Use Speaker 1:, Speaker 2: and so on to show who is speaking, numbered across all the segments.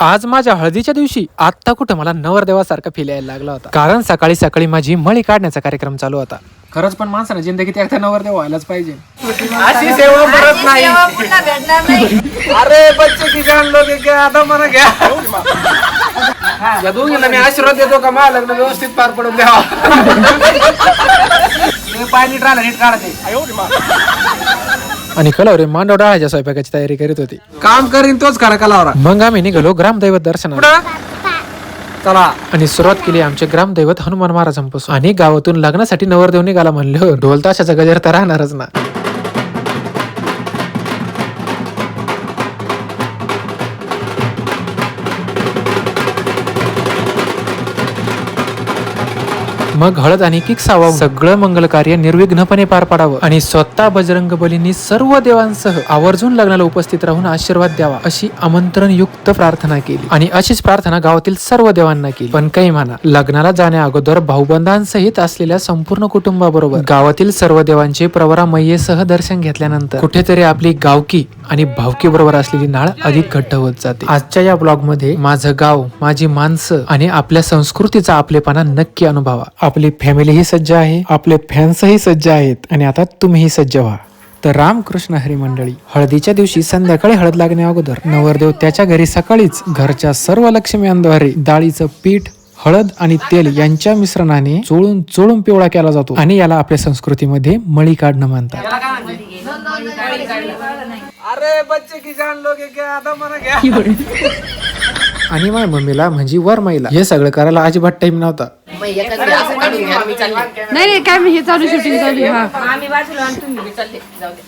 Speaker 1: आज माझ्या हळदीच्या दिवशी आत्ता कुठं मला नवरदेवासारखा फील यायला लागला होता. कारण सकाळी सकाळी माझी मळी काढण्याचा कार्यक्रम चालू होता. खरंच पण माणसानं जिंदगीत एकदा नवरदेव व्हायलाच पाहिजे. अशी सेवा परत नाही. अरे बच्चे किसान लोक एक आता मला घ्या. या दोघींना मी आशीर्वाद देतो का? मला लग्न व्यवस्थित पार पडून द्यावा हे पाय नीट राहिला नीट काढा ते आणि कलावरे मांडव डाळाच्या स्वयंपाकाची तयारी करीत होती. काम करीन तोच खरा कलावरा. मग आम्ही निघालो ग्रामदैवत दर्शनाला. चला. आणि सुरुवात केली आमचे ग्रामदैवत हनुमान महाराजांपासून. आणि गावातून लग्नासाठी नवरदेव निघाला म्हणलं ढोल ताशाचा गजर तर राहणारच ना. मग हळद आणि किक सावा सगळं मंगल कार्य निर्विघ्नपणे पार पाडावं आणि स्वतः बजरंग बलींनी सर्व देवांसह आवर्जून लग्नाला उपस्थित राहून आशीर्वाद द्यावा अशी आमंत्रण युक्त प्रार्थना केली. आणि अशीच प्रार्थना गावातील सर्व देवांना केली. पण काही म्हणा लग्नाला जाण्या अगोदर भाऊबंधांसहित असलेल्या संपूर्ण कुटुंबाबरोबर गावातील सर्व देवांचे प्रवरा मैयेसह दर्शन घेतल्यानंतर कुठेतरी आपली गावकी आणि भावकी बरोबर असलेली नाळ अधिक घट्ट होत जाते. आजच्या या ब्लॉगमध्ये माझं गाव माझी माणसं आणि आपल्या संस्कृतीचा आपलेपणा नक्की अनुभवा. आपली फॅमिलीही सज्ज आहे आपले फॅन्सही सज्ज आहेत आणि आता तुम्हीही सज्ज व्हा. तर रामकृष्ण हरी मंडळी हळदीच्या दिवशी संध्याकाळी हळद लागण्या अगोदर नवरदेव त्याच्या घरी सकाळीच घरच्या सर्व लक्ष्मीयांद्वारे डाळीचं पीठ हळद आणि तेल यांच्या मिश्रणाने चोळून चोळून पिवळा केला जातो आणि याला आपल्या संस्कृतीमध्ये मळी काढणं म्हणतात आणि माझ्या मम्मीला म्हणजे वर महिला हे सगळं करायला अजिबात टाइम नव्हता.
Speaker 2: नाही नाही काय मी हे चालू शूटिंग चालू आहे, हा.
Speaker 3: आम्ही वाचलो आणि तुम्ही बी चालले जाऊ दे.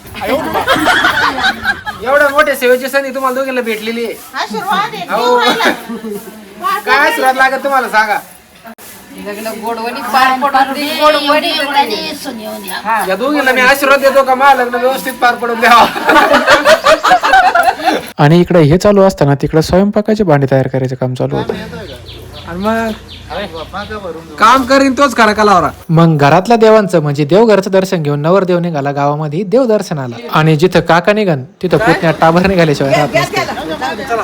Speaker 1: एवढ्या मोठ्या सेवेची संधी तुम्हाला दोघींना भेटलेली आहे.
Speaker 3: आशीर्वाद आहे.
Speaker 1: काय आशीर्वाद लागत तुम्हाला सांगा.
Speaker 3: लग्न गोडवणी पार पडून दे गोडवणी आणि सुनेवणी हा.
Speaker 1: या दोघींना मी आशीर्वाद देतो का? मला लग्न व्यवस्थित पार पडून द्यावा. आणि इकडे हे चालू असताना तिकडे स्वयंपाकाचे भांडे तयार करायचं काम चालू होतं. आणि मग काम करीन तोच खरा कलावरा. मग घरातल्या देवांचं म्हणजे देवघरचं दर्शन घेऊन नवरदेव निघाला गावामध्ये देव दर्शनाला. आणि जिथं काका निघन तिथं पुतण्या टाबर निघाल्याशिवाय राहत नसतं.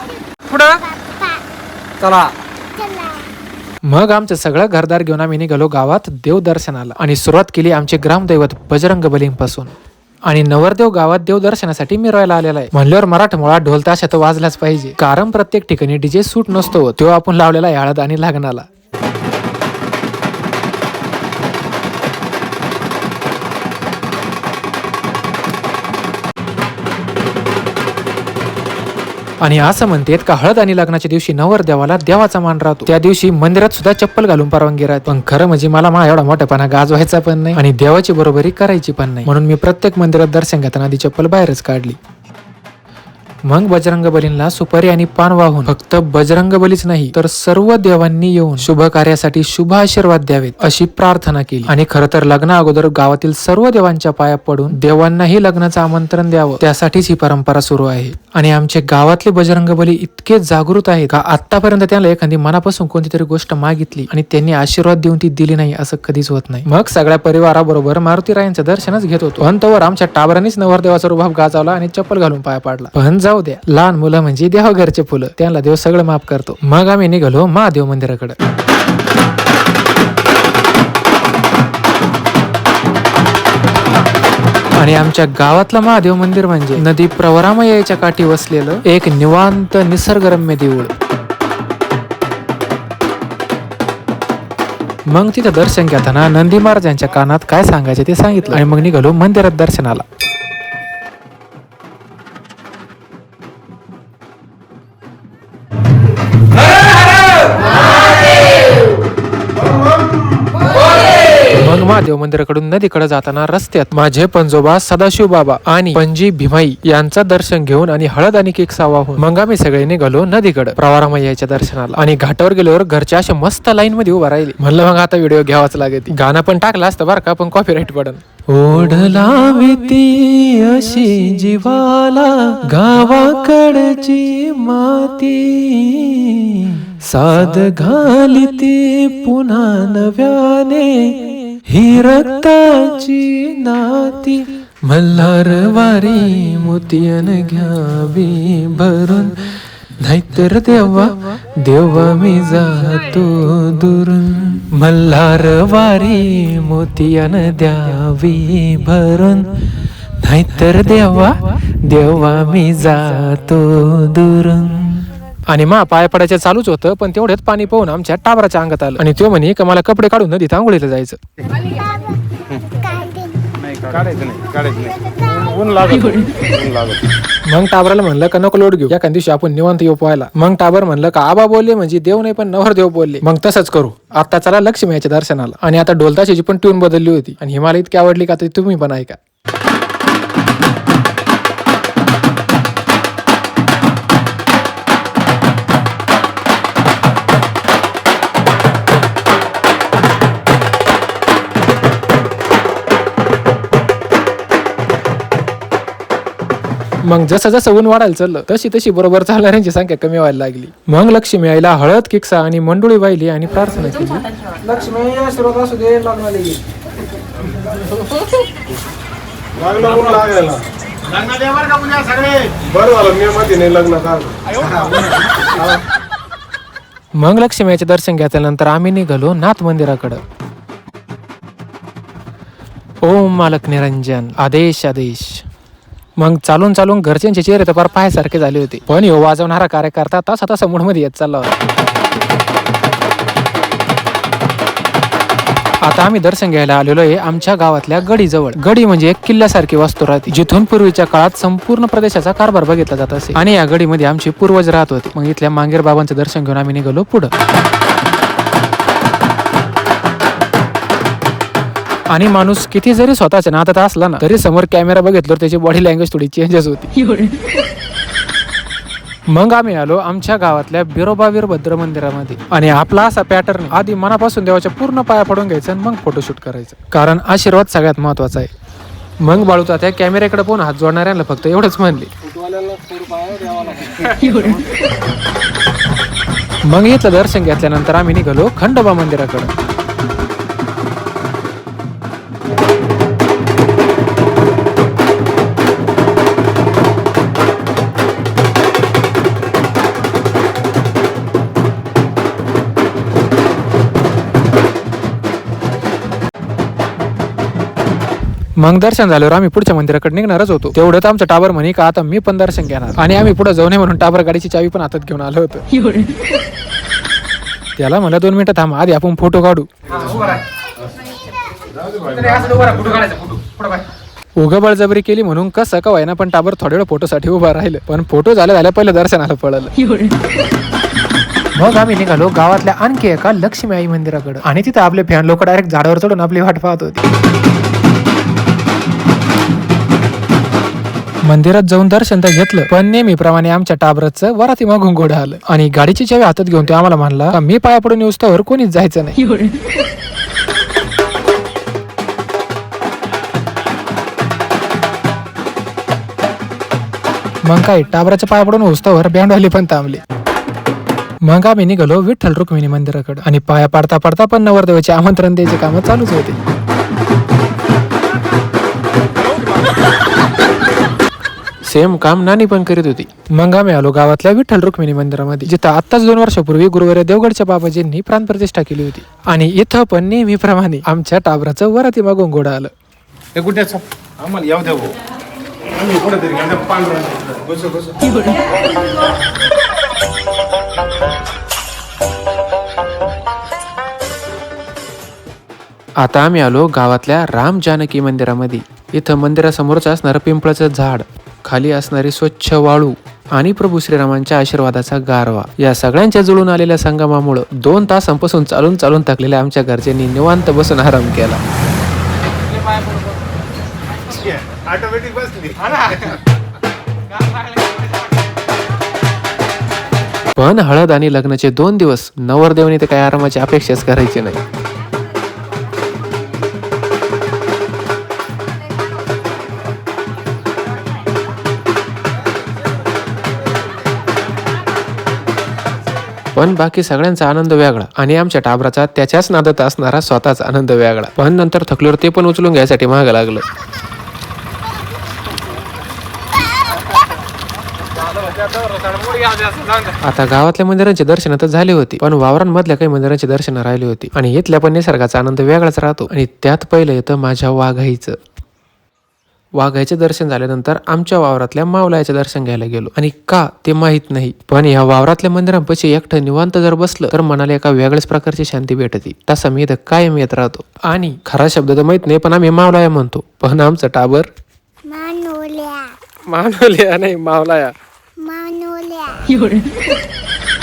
Speaker 1: पुढं? चला. मग आमचं सगळं घरदार घेऊन आम्ही निघालो गावात देव दर्शनाला. आणि सुरुवात केली आमचे ग्रामदैवत बजरंग बलींपासून आणि नवरदेव गावात देव दर्शनासाठी मिरवायला आलेला आहे. म्हणल्यावर मराठमोळा ढोल ताशा तर वाजलाच पाहिजे. कारण प्रत्येक ठिकाणी डीजे सूट नसतो तो आपण लावलेला आहे हळद आणि लग्नाला. आणि असं म्हणतात का हळद आणि लग्नाच्या दिवशी नवरदेवाला देवाचा मान राहतो. त्या दिवशी मंदिरात सुद्धा चप्पल घालून परवानगी राहते. पण खरं म्हणजे मला मा एवढा मोठेपणा गाजवायचा पण नाही आणि देवाची बरोबरी करायची पण नाही. म्हणून मी प्रत्येक मंदिरात दर्शन घेताना आधी चप्पल बाहेरच काढली. मग बजरंग बलींना सुपारी आणि पान वाहून फक्त बजरंग बलीच नाही तर सर्व देवांनी येऊन शुभ कार्यासाठी शुभ आशीर्वाद द्यावेत अशी प्रार्थना केली. आणि खरं तर लग्ना अगोदर गावातील सर्व देवांच्या पाया पडून देवांनाही लग्नाचं आमंत्रण द्यावं त्यासाठीच ही परंपरा सुरू आहे. आणि आमचे गावातले बजरंग बली इतके जागृत आहेत का आतापर्यंत त्यांना एखादी मनापासून कोणती तरी गोष्ट मागितली आणि त्यांनी आशीर्वाद देऊन ती दिली नाही असं कधीच होत नाही. मग सगळ्या परिवाराबरोबर मारुती रायांचं दर्शनच घेत होतो. पण तोवर आमच्या टाबरांनीच नवरदेवाचा रुभाव गाजवला आणि चप्पल घालून पाया पाडला. पण जाऊ द्या. लहान मुलं म्हणजे देवा घरचे फुलं. त्यांना देव सगळं माफ करतो. मग आम्ही निघालो महादेव मंदिराकडे. आणि आमच्या गावातलं महादेव मंदिर म्हणजे नदी प्रवरामयाच्या काठी वसलेलं एक निवांत निसर्गरम्य देऊळ. मग तिथं दर्शन घेताना नंदी महाराजांच्या कानात काय सांगायचे ते सांगितलं आणि मग निघालो मंदिरात दर्शनाला. महादेव मंदिराकडून नदीकडे जाताना रस्त्यात माझे पंजोबा सदाशिव बाबा आणि पणजी भीमाई यांचं दर्शन घेऊन आणि हळद आणि केक सावा होऊन मग आम्ही सगळे निघालो नदीकडे. प्रवारामय्याच्या दर्शनाला आणि घाटावर गेल्यावर घरच्या अशा मस्त लाईन मध्ये उभा राहिली. म्हणलं मग आता व्हिडिओ घ्यावाच लागेल. गाणं पण टाकलं असतं बरं का पण कॉपीराईट पडन. ओढला लाविती अशी जीवाला गावाकडची माती. साध घालती पुन्हा नव्याने. ही रक्ताची नाती मल्हार वारी मोतियन घ्यावी भरून. नाहीतर देवा देवा मी जातो दुरून. मल्हार वारी मोतियान द्यावी भरून. नाहीतर देवा देवा मी जातो दुरून. आणि मा पाय पडायचं चालूच होतं पण तेवढ्यात पाणी पाहून आमच्या टाबराच्या अंगात आलं. आणि तो म्हणे का मला कपडे काढून नदीत आंघोळीला जायचं.
Speaker 4: काढायचं नाही काढायचं नाही ऊन लागत ऊन लागत
Speaker 1: मग टाबराला म्हणलं का नको लोट घेऊ एखाद दिवशी आपण निवांत येऊ पोहायला. मग टाबर म्हणलं का आबा बोलले म्हणजे देव नाही पण नवर देव बोलले. मग तसंच करू. आता चला लक्ष्मी याच्या दर्शनाला. आणि आता डोलताशीची पण ट्यून बदलली होती. आणि हिमालय इतकी आवडली का तुम्ही पण ऐका. मग जसं जसं ऊन वाढायला चाललं तशी तशी बरोबर चालणाऱ्यांची संख्या कमी व्हायला लागली. मग लक्ष्मी आईला हळद किक्सा आणि मंडोळी वाहिली आणि प्रार्थना केली. लक्ष्मी आशीर्वाद असू दे मग लक्ष्मीचे दर्शन घेतल्यानंतर आम्ही निघालो नाथ मंदिराकडं. ओम मालक निरंजन आदेश आदेश. मग चालून चालून घरच्यांचे चेहरे तर फार पाहायसारखे झाले होते. पण हो वाजवणारा कार्यकर्ता तासा आता मूडमध्ये येत चालला होता. आता आम्ही दर्शन घ्यायला आलेलो आहे आमच्या गावातल्या गडीजवळ. गडी म्हणजे एक किल्ल्यासारखी वास्तू राहते जिथून पूर्वीच्या काळात संपूर्ण प्रदेशाचा कारभार बघितला जात असे. आणि या गडीमध्ये आमचे पूर्वज राहत होते. मग इथल्या मांगेर बाबांचं दर्शन घेऊन आम्ही निघालो पुढं. आणि माणूस किती जरी स्वतःच्या नातात असला ना तरी समोर कॅमेरा बघितल्यावर त्याची बॉडी लँग्वेज थोडी चेंजेस होती मग आम्ही आलो आमच्या गावातल्या बिरोबा वीरभद्र मंदिरामध्ये. आणि आपला असा पॅटर्न आधी मनापासून देवाच्या पूर्ण पाया पडून घ्यायचं आणि मग फोटोशूट करायचं. कारण आशीर्वाद सगळ्यात महत्त्वाचा आहे. मग बाळूता त्या कॅमेऱ्याकडे पाहून हात जोडणाऱ्यांना फक्त एवढंच म्हणले. मग इथलं दर्शन घेतल्यानंतर आम्ही निघालो खंडोबा मंदिराकडे. मग दर्शन झाल्यावर आम्ही पुढच्या मंदिराकडे निघणारच होतो. तेवढं तर आमचं टाबर म्हणे का आता मी पण दर्शन घेणार. आणि आम्ही पुढे जाऊ नये म्हणून टाबर गाडीची चावी पण हातात घेऊन आलो होतो. त्याला म्हणलं दोन मिनिटं थांब आधी आपण फोटो काढू. उगा बळजबरी केली म्हणून कसं का व्हायना पण टाबर थोड्या वेळ फोटोसाठी उभा राहिलं. पण फोटो झाल्या झाल्या पहिलं दर्शनाला पळलं. मग आम्ही निघालो गावातल्या आणखी एका लक्ष्मी आई मंदिराकडे. आणि तिथं आपले फॅन लोक डायरेक्ट झाडावर चढून आपली वाट पाहत होती. मंदिरात जाऊन दर्शन तर घेतलं पण नेहमीप्रमाणे आमच्या टाबरचं वराती मागून घोडं आलं. आणि गाडीची चावी हातात घेऊन तो आम्हाला म्हणला "का मी पाया पडून येऊस्तवर कोणीच जायचं नाही. मग काय टाबराच्या पाया पडून उस्तवर बँडवाली पण थांबली. मग आम्ही निघालो विठ्ठल रुक्मिणी मंदिराकडे. आणि पाया पाडता पाडता पण नवरदेवाचे आमंत्रण द्यायचे काम चालूच होते. सेम काम नानी पण करीत होती. मग आम्ही आलो गावातल्या विठ्ठल रुक्मिणी मंदिरामध्ये जिथं आत्ताच दोन वर्षापूर्वी गुरुवार देवगडच्या बाबाजींनी प्राणप्रतिष्ठा केली होती. आणि इथं पण नेहमीप्रमाणे आमच्या टाबराचं वराती मागून घोडं आलं.
Speaker 4: हे कुठे आम्हाला येऊ द्या भाऊ. आम्ही कुठेतरी गेलो पांढरा बस बस.
Speaker 1: आता आम्ही आलो गावातल्या राम जानकी मंदिरामध्ये. इथं मंदिरासमोरच असणारं पिंपळाचं झाड. खाली असणारी स्वच्छ वाळू आणि प्रभू श्रीरामांच्या आशीर्वादाचा गारवा. या सगळ्यांच्या जुळून आलेल्या संगमामुळं दोन तासांपासून चालून चालून थकलेल्या आमच्या घरच्यांनी निवांत बसून आराम केला. पण हळद आणि लग्नाचे दोन दिवस नवरदेवने तर काही आरामाची अपेक्षाच करायची नाही. पण बाकी सगळ्यांचा आनंद वेगळा आणि आमच्या टाबराचा त्याच्याच नादात असणारा स्वतःचा आनंद वेगळा. पण नंतर थकल्यावर ते पण उचलून घ्यायसाठी महाग लागलं. आता गावातल्या मंदिरांचे दर्शन तर झाले होते पण वावरांमधल्या काही मंदिरांची दर्शन राहिली होती. आणि इथल्या पण निसर्गाचा आनंद वेगळाच राहतो. आणि त्यात पहिलं येतं माझ्या वाघाईचं. वाघायचे दर्शन झाल्यानंतर आमच्या वावरातल्या मावलायाचे दर्शन घ्यायला गेलो. आणि का? ते माहीत नाही. पण या वावरातल्या मंदिरांपाशी एकटं निवांत जर बसलं तर मनाला एका वेगळ्याच प्रकारची शांती भेटते. तसा मी इथं कायम येत राहतो. आणि खरा शब्द तर माहीत नाही पण आम्ही मावलाया म्हणतो. पण आमचं टाबर?
Speaker 5: मानवल्या
Speaker 1: मानवल्या नाही मावलाया
Speaker 5: मानवल्या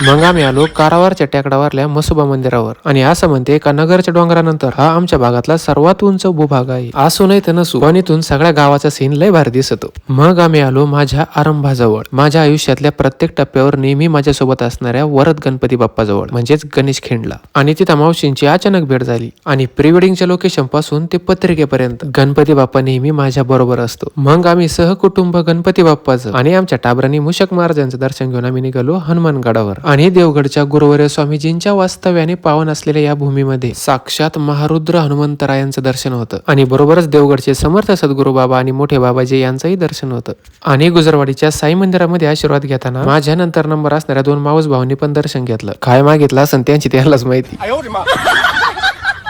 Speaker 1: मग आम्ही आलो कारावारच्या टेकडावरल्या मसुबा मंदिरावर. आणि असं म्हणते का नगरच्या डोंगरानंतर हा आमच्या भागातला सर्वात उंच भूभाग आहे. असू नाही तर नसू. पण इथून सगळ्या गावाचा सीन लय भारी दिसतो. मग आम्ही आलो माझ्या आरंभाजवळ. माझ्या आयुष्यातल्या प्रत्येक टप्प्यावर नेहमी माझ्यासोबत असणाऱ्या वरद गणपती बाप्पाजवळ म्हणजेच गणेश खिंडला. आणि तिथं मावशींची अचानक भेट झाली. आणि प्री वेडिंगच्या लोकेशनपासून ते पत्रिकेपर्यंत गणपती बाप्पा नेहमी माझ्या बरोबर असतो. मग आम्ही सहकुटुंब गणपती बाप्पाचं आणि आमच्या टाबरांनी मुशक महाराजांचं दर्शन घेऊन आम्ही निघालो हनुमानगडावर. आणि देवगडच्या गुरुवर्य स्वामीजींच्या वास्तव्याने पावन असलेल्या या भूमीमध्ये साक्षात महारुद्र हनुमंतरायांचं दर्शन होतं. आणि बरोबरच देवगडचे समर्थ सद्गुरू बाबा आणि मोठे बाबाजी यांचंही दर्शन होतं. आणि गुजरवाडीच्या साई मंदिरामध्ये आशीर्वाद घेताना माझ्या नंतर नंबर असणाऱ्या दोन माऊस भाऊंनी पण दर्शन घेतलं. काय मागितलं असं त्यांची त्यालाच माहिती.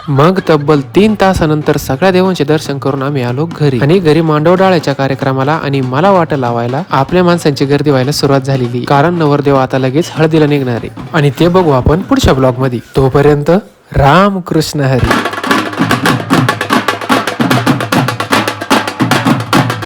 Speaker 1: मग तब्बल तीन तासानंतर सगळ्या देवांचे दर्शन करून आम्ही आलो घरी. आणि घरी मांडव डाळ्याच्या कार्यक्रमाला आणि मला वाट लावायला आपल्या माणसांची गर्दी व्हायला सुरुवात झालेली. कारण नवरदेव आता लगेच हळदीला निघणार. आहे आणि ते बघू आपण पुढच्या ब्लॉगमध्ये. तोपर्यंत राम कृष्ण हरी.